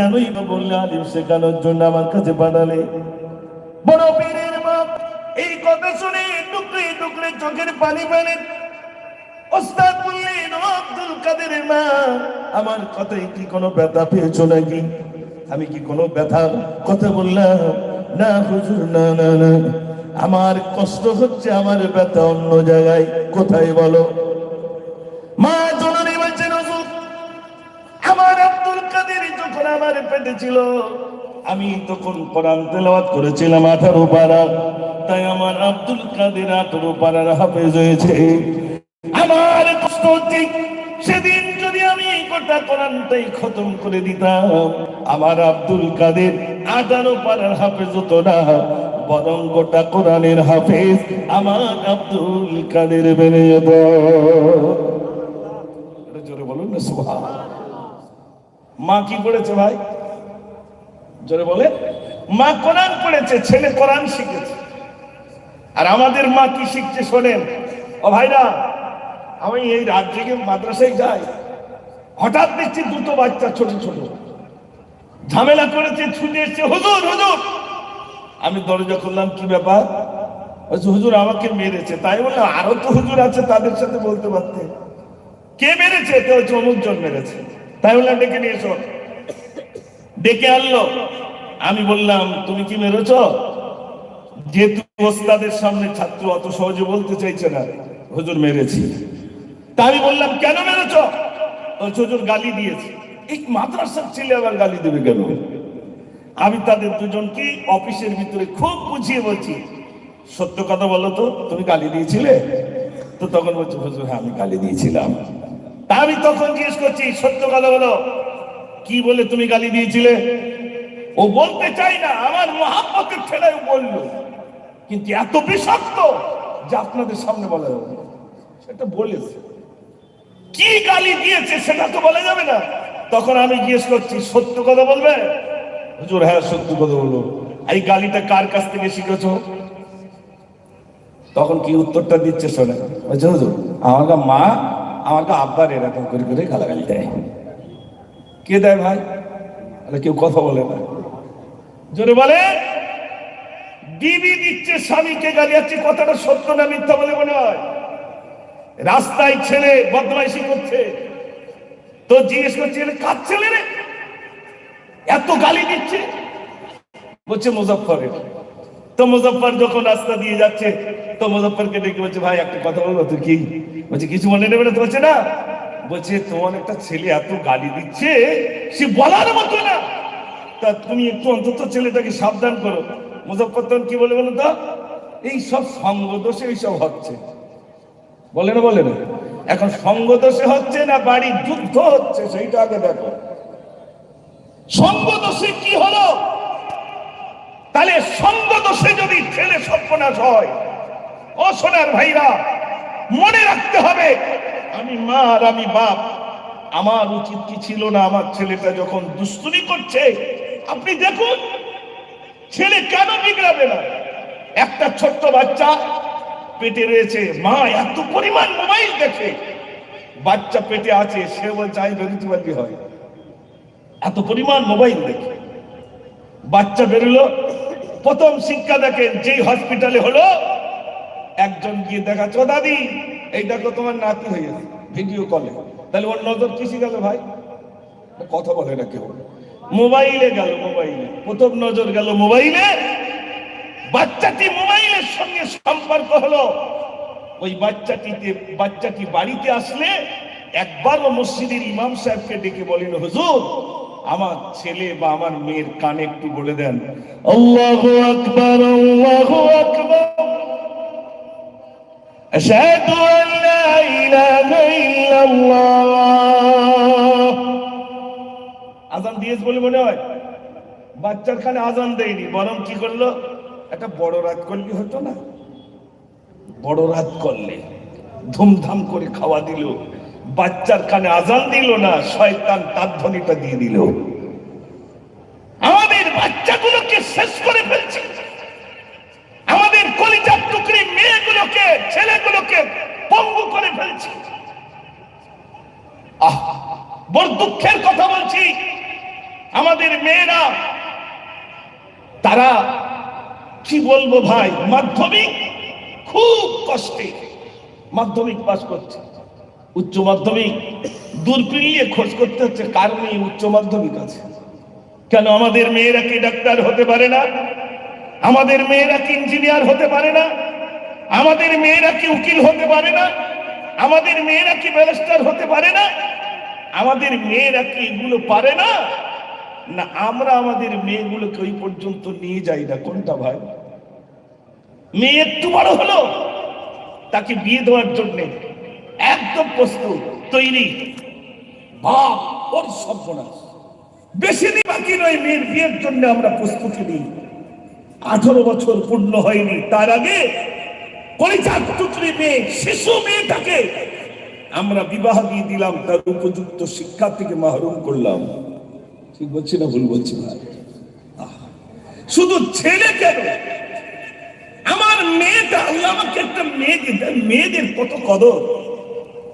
কেনই বা বললে আলিম শেখানোর জন্য আমার কাছে পাঠালে বড় পীরের মা, এই কথা শুনে টুকরে টুকরে চোখের পানি পানি ওস্তাদ বললেন আব্দুল কাদেরের মা, আমার কথায় কি কোনো ব্যথা পেয়েছ নাকি? আমি কি কোনো ব্যথার কথা বললাম? না হুজুর, না না না। আমার কষ্ট হচ্ছে আমার ব্যথা অন্য জায়গায়। কোথায় বলো? আমার পেটে ছিল, আমি তখন কোরআন তেলাওয়াত করেছিলাম আঠারো পারা, তাই আমার আব্দুল কাদের আঠারো পারার হাফেজ হয়েছে। আমার কষ্ট হচ্ছে, সেদিন যদি আমি গোটা কোরআনটাই খতম করে দিতাম, আমার আব্দুল কাদের আঠারো পারার হাফেজ হতো না, বরং গোটা কোরআনের হাফেজ আমার আব্দুল কাদের বেড়ে যেত। জোরে বলুন না সুবহান মা কি পড়েছে ভাই? জোরে বলে, মা কোরআন পড়েছে, ছেলে কোরআন শিখেছে। আর আমাদের মা কি শিখছে শোনেন? ও ভাইরা, আমি এই রাত থেকে মাদ্রাসায় যাই, হঠাৎ দেখছি দুটো বাচ্চা ছোট ছোট। ঝামেলা করেছে, ছুটে এসছে, হুজুর হুজুর! আমি দরজা খুললাম, কি ব্যাপার? হুজুর আমাকে মেরেছে। তাই বললাম, আরও তো হুজুর আছে তাদের সাথে বলতে পারতে। কে মেরেছে? তো হচ্ছে অমুক জন মেরেছে। তাই বললাম, ডেকে নিয়ে ডেকে আনলো। আমি বললাম তুমি কি মেরেছ? যেহেতু ওস্তাদের সামনে ছাত্র অত সহজে বলতে চাইছে না হুজুর মেরেছি। তা আমি বললাম কেন মেরেছ? বলছে, হুজুর গালি দিয়েছে। এই মাদ্রাসার ছেলে আবার গালি দেবে কেন? আমি তাদের দুজনকে অফিসের ভিতরে খুব বুঝিয়ে বলছি সত্য কথা বলো তো তুমি গালি দিয়েছিলে? তো তখন বলছে হুজুর হ্যাঁ আমি গালি দিয়েছিলাম। তা আমি তখন জিজ্ঞেস করছি সত্য কথা বলো? কি বলে তুমি গালি দিয়েছিলে? ও বলতে চাই না, আমার মহাব্বতের ও বলল। কিন্তু এত বিষাক্ত যে আপনাদের সামনে বলা যাবে সেটা বলেছে। কি গালি দিয়েছে সেটা তো বলা যাবে না। তখন আমি জিজ্ঞেস করছি, সত্য কথা বলবে? হুজুর হ্যাঁ সত্য কথা বলব। এই গালিটা কার কাছ থেকে শিখেছো? তখন কি উত্তরটা দিচ্ছে শোনে? হুজুর আমাকে মা আমাকে আব্বার এরকম করে করে গালাগালি দেয়। কে দেয় ভাই? আরে কেউ কথা বলে না। জোরে বলে। বিবি দিচ্ছে স্বামীকে, গালি যাচ্ছে কথাটা সত্য না মিথ্যা বলে মনে হয়? রাস্তায় ছেলে বদমাইশি করছে। তো জিজ্ঞেস করছে "এরে কার ছেলে রে? এত গালি দিচ্ছে? বলছে, মুজফ্ফরের। তো মুজফ্ফর যখন রাস্তা দিয়ে যাচ্ছে, তো মুজফ্ফরকে ডেকে বলছে, ভাই, একটা কথা বলব তুই কি? বলছে, কিছু মনে নেবে না? তো বলছে, না। বলছে, তোমার একটা ছেলে এত গালি দিচ্ছে, সে বলার মতো না। তা তুমি একটু অন্তত ছেলেটাকে সাবধান করো। মুজফ্ফর তখন কি বলে বলো তো? এই সব সঙ্গ দোষে এইসব হচ্ছে। বলে না বলে না। এখন সঙ্গ দোষে হচ্ছে না, বাড়ি যুদ্ধ হচ্ছে, সেইটা আগে দেখো। সঙ্গ দোষে কি হলো? তাহলে সঙ্গ দোষে যদি ছেলে সর্বনাশ হয়, ও সোনার ভাইরা, মনে রাখতে হবে আমি মা আর আমি বাপ। আমার উচিত কি ছিল না আমার ছেলেটা যখন দুস্তুনি করছে? আপনি দেখুন, ছেলে কেন বিগড়াবে না? একটা ছোট্ট বাচ্চা পেটে রয়েছে। মা, এত পরিমাণ মোবাইল দেখে। বাচ্চা পেটে আছে সে বলছে আমি হয়। এত পরিমাণ মোবাইল দেখে। বাচ্চা বেরোলো। প্রথম শিক্ষা দেখেন, যেই হসপিটালে হলো, একজন গিয়ে দেখাচ্ছে, "ও দাদি এই তো তোমার নাতি হয়েছে ভিডিও কলে তাহলে ওর নজর কিসে গেল ভাই? কথা বলে না কেউ। মোবাইলে গেল মোবাইলে। প্রথম নজর গেল মোবাইলে। বাচ্চাটি মোবাইলের সঙ্গে সম্পর্ক হলো। ওই বাচ্চাটিতে, বাচ্চাটি বাড়িতে আসলে একবারও মসজিদের ইমাম সাহেবকে ডেকে বলেন, হুজুর, আমার ছেলে বা আমার মেয়ের কানে একটু বলে দেন। আল্লাহু আকবার আল্লাহু আকবার। আশহাদু আন লা ইলাহা ইল্লাল্লাহ আজান দিয়েছ বলে মনে হয়? বাচ্চার খানে আজান দেয়নি। বরং কি করল? একটা বড় রাত করলে হতো না? বড় রাত করলে ধুমধাম করে খাওয়া দিল। বাচ্চার কানে আজান দিল না, শয়তান তার ধ্বনিটা দিয়ে দিল আমাদের বাচ্চাগুলোকে শেষ করে ফেলছে আমাদের কলিজার টুকরি মেয়েগুলোকে ছেলেগুলোকে পঙ্গু করে ফেলছে আমাদের মেয়েরা, তারা কি বলব ভাই, মাধ্যমিক খুব কষ্টে, মাধ্যমিক পাস করছে। উচ্চ মাধ্যমিক দূর পিলিয়ে খোঁজ করতে হচ্ছে কার মেয়ে উচ্চ মাধ্যমিক আছে। কেন আমাদের মেয়েরা কি ডাক্তার হতে পারে না? আমাদের মেয়েরা কি ইঞ্জিনিয়ার হতে পারে না? আমাদের মেয়েরা কি উকিল হতে পারে না? আমাদের মেয়েরা কি ব্যারিস্টার হতে পারে না? আমাদের মেয়েরা কি এগুলো পারে না? না, আমরা আমাদের মেয়েগুলোকে ওই পর্যন্ত নিয়ে যাই না। কোনটা ভাই? মেয়ে একটু বড় হলো, তাকে বিয়ে দেওয়ার জন্য একদম প্রস্তুত, তৈরি। বেশি দিন বাকি নয়, মেয়ের বিয়ের জন্য আমরা প্রস্তুতি নিই। আঠারো বছর পূর্ণ হয়নি, তার আগে কলিজার টুকরি মেয়ে মেয়েটাকে আমরা বিবাহ দিয়ে দিলাম, তার উপযুক্ত শিক্ষা থেকে মাহরুম করলাম। ঠিক বলছি না ভুল বলছি ভাই? শুধু ছেলে কেন? আমার মেয়েটা আল্লাহ আমাকে একটা মেয়ে দিতে, মেয়েদের কত কদর?